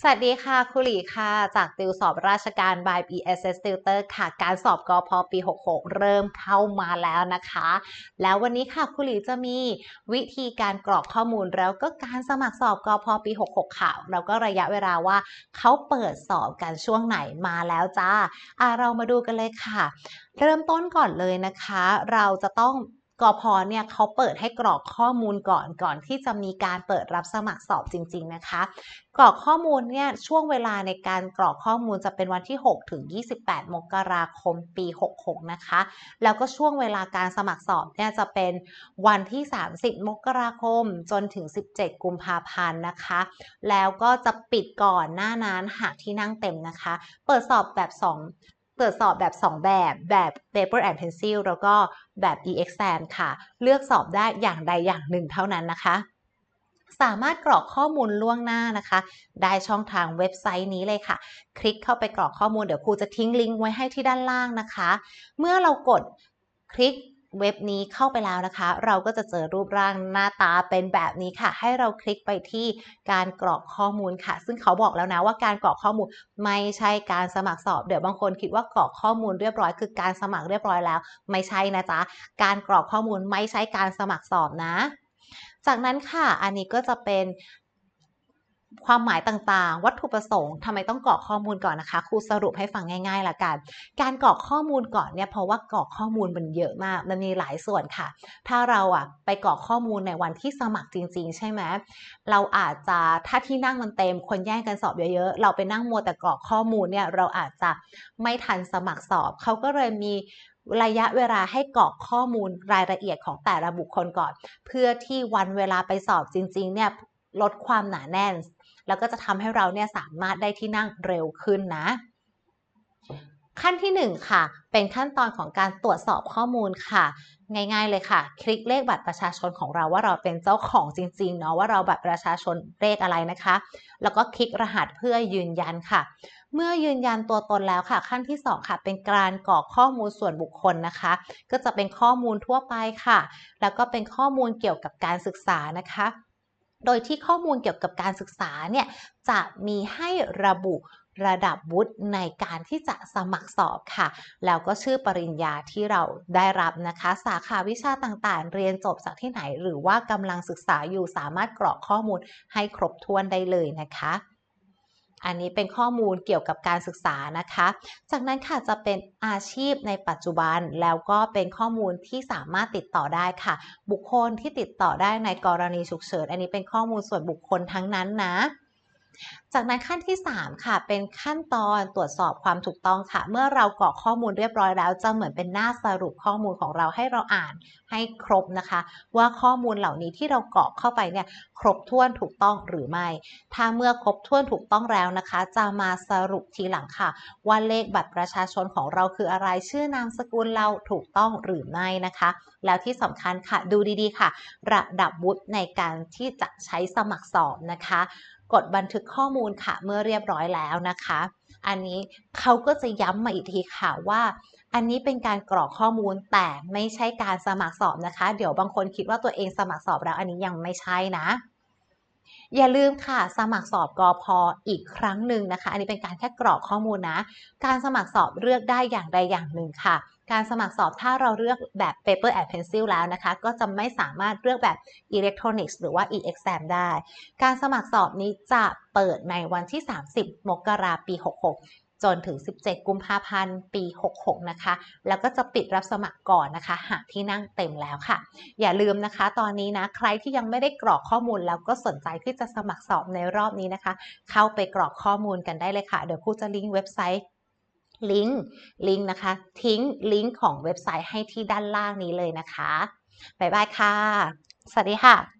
สวัสดีค่ะคุหลีค่ะ จากติวสอบราชการ by BSS Tutor ค่ะ การสอบกอพอปี 66 เริ่มเข้ามาแล้วนะคะ แล้ววันนี้ค่ะคุหลีจะมีวิธีการกรอกข้อมูลแล้วก็การสมัครสอบกอพอปี 66 ค่ะ แล้วก็ระยะเวลาว่าเขาเปิดสอบกันช่วงไหนมาแล้วจ้าอะเรามาดูกันเลยค่ะ เริ่มต้นก่อนเลยนะคะ เราจะต้อง กพเนี่ยเขาเปิดให้กรอกข้อมูลก่อนก่อนที่จะมีการเปิดรับสมัครสอบจริง ๆ นะคะ กรอกข้อมูลเนี่ยช่วงเวลาในการกรอกข้อมูลจะเป็นวันที่ 6 ถึง 28 มกราคมปี 66 นะคะ แล้วก็ช่วงเวลาการสมัครสอบเนี่ยจะเป็นวันที่ 30 มกราคมจนถึง 17 กุมภาพันธ์นะคะ แล้วก็จะปิดก่อนหน้านั้นหากที่นั่งเต็มนะคะ เปิดสอบแบบ 2 ตรวจสอบแบบ 2 แบบแบบ paper and pencil แล้วก็แบบ e-exam ค่ะ เลือกสอบได้อย่างใดอย่างหนึ่งเท่านั้นนะคะ สามารถกรอกข้อมูลล่วงหน้านะคะ ได้ช่องทางเว็บไซต์นี้เลยค่ะ คลิกเข้าไปกรอกข้อมูลเดี๋ยวครูจะทิ้งลิงก์ไว้ให้ที่ด้านล่างนะคะ เมื่อเรากดคลิก เว็บนี้เข้าไปแล้วนะคะ เราก็จะเจอรูปร่างหน้าตาเป็นแบบนี้ค่ะ ให้เราคลิกไปที่การกรอกข้อมูลค่ะ ซึ่งเขาบอกแล้วนะว่าการกรอกข้อมูลไม่ใช่การสมัครสอบ เดี๋ยวบางคนคิดว่ากรอกข้อมูลเรียบร้อยคือการสมัครเรียบร้อยแล้ว ไม่ใช่นะจ๊ะ การกรอกข้อมูลไม่ใช่การสมัครสอบนะจากนั้นค่ะ อันนี้ก็จะเป็น ความหมายต่างๆ วัตถุประสงค์ทำไมต้องกรอกข้อมูลก่อนนะคะ ครูสรุปให้ฟังง่ายๆละกัน การกรอกข้อมูลก่อนเนี่ยเพราะว่ากรอกข้อมูลมันเยอะมาก มันมีหลายส่วนค่ะ ถ้าเราอะไปกรอกข้อมูลในวันที่สมัครจริง ๆ ใช่ไหมเราอาจจะถ้าที่นั่งมันเต็ม คนแย่งกันสอบเยอะๆ เราไปนั่งมัวแต่กรอกข้อมูลเนี่ยเราอาจจะไม่ทันสมัครสอบ เขาก็เลยมีระยะเวลาให้กรอกข้อมูลรายละเอียดของแต่ละบุคคลก่อน เพื่อที่วันเวลาไปสอบจริง ๆ เนี่ยลดความหนาแน่น แล้วก็จะทำให้เราเนี่ยสามารถได้ที่นั่งเร็วขึ้นนะ ขั้นที่ 1 ค่ะ เป็นขั้นตอนของการตรวจสอบข้อมูลค่ะ ง่ายๆเลยค่ะ คลิกเลขบัตรประชาชนของเราว่าเราเป็นเจ้าของจริงๆเนาะว่าเราบัตรประชาชนเลขอะไรนะคะ แล้วก็คลิกรหัสเพื่อยืนยันค่ะเมื่อยืนยันตัวตนแล้วค่ะ ขั้นที่ 2 ค่ะ เป็นการกรอกข้อมูลส่วนบุคคลนะคะ ก็จะเป็นข้อมูลทั่วไปค่ะ แล้วก็เป็นข้อมูลเกี่ยวกับการศึกษานะคะ โดยที่ข้อมูลเกี่ยวกับการศึกษาเนี่ยจะมีให้ระบุระดับวุฒิในการที่จะสมัครสอบค่ะ แล้วก็ชื่อปริญญาที่เราได้รับนะคะ สาขาวิชาต่างๆ เรียนจบจากที่ไหน หรือว่ากำลังศึกษาอยู่สามารถกรอกข้อมูลให้ครบถ้วนได้เลยนะคะ อันนี้เป็นข้อมูลเกี่ยวกับการศึกษานะคะ จากนั้นค่ะจะเป็นอาชีพในปัจจุบันแล้วก็เป็นข้อมูลที่สามารถติดต่อได้ค่ะ บุคคลที่ติดต่อได้ในกรณีฉุกเฉินอันนี้เป็นข้อมูลส่วนบุคคลทั้งนั้นนะ จากนั้นขั้นที่ 3 ค่ะ เป็นขั้นตอนตรวจสอบความถูกต้องค่ะ เมื่อเรากรอกข้อมูลเรียบร้อยแล้ว จะเหมือนเป็นหน้าสรุปข้อมูลของเราให้เราอ่านให้ครบนะคะ ว่าข้อมูลเหล่านี้ที่เรากรอกเข้าไปเนี่ยครบถ้วนถูกต้องหรือไม่ ถ้าเมื่อครบถ้วนถูกต้องแล้วนะคะ จะมาสรุปทีหลังค่ะ ว่าเลขบัตรประชาชนของเราคืออะไรชื่อนามสกุลเราถูกต้องหรือไม่นะคะ แล้วที่สำคัญค่ะดูดีๆค่ะ ระดับวุฒิในการที่จะใช้สมัครสอบนะคะ กดบันทึกข้อมูลค่ะเมื่อเรียบร้อยแล้วนะคะ อันนี้เขาก็จะย้ำมาอีกทีค่ะว่า อันนี้เป็นการกรอกข้อมูลแต่ไม่ใช่การสมัครสอบนะคะ เดี๋ยวบางคนคิดว่าตัวเองสมัครสอบแล้วอันนี้ยังไม่ใช่นะอย่าลืมค่ะ สมัครสอบกอพออีกครั้งหนึ่งนะคะ อันนี้เป็นการแค่กรอกข้อมูลนะ การสมัครสอบเลือกได้อย่างใดอย่างหนึ่งค่ะ การสมัครสอบถ้าเราเลือกแบบ paper and pencil แล้วนะคะ ก็จะไม่สามารถเลือกแบบ electronics หรือว่า e-exam ได้ การสมัครสอบนี้จะเปิดในวันที่ 30 มกราปี 66จนถึง 17 กุมภาพันธ์ ปี 66 นะคะ แล้วก็จะปิดรับสมัครก่อนนะคะ หากที่นั่งเต็มแล้วค่ะ อย่าลืมนะคะ ตอนนี้นะ ใครที่ยังไม่ได้กรอกข้อมูลแล้วก็สนใจที่จะสมัครสอบในรอบนี้นะคะ เข้าไปกรอกข้อมูลกันได้เลยค่ะ เดี๋ยวครูจะลิงก์เว็บไซต์ ลิงก์ลิงก์นะคะ ทิ้งลิงก์ของเว็บไซต์ให้ที่ด้านล่างนี้เลยนะคะ บ๊ายบายค่ะ สวัสดีค่ะ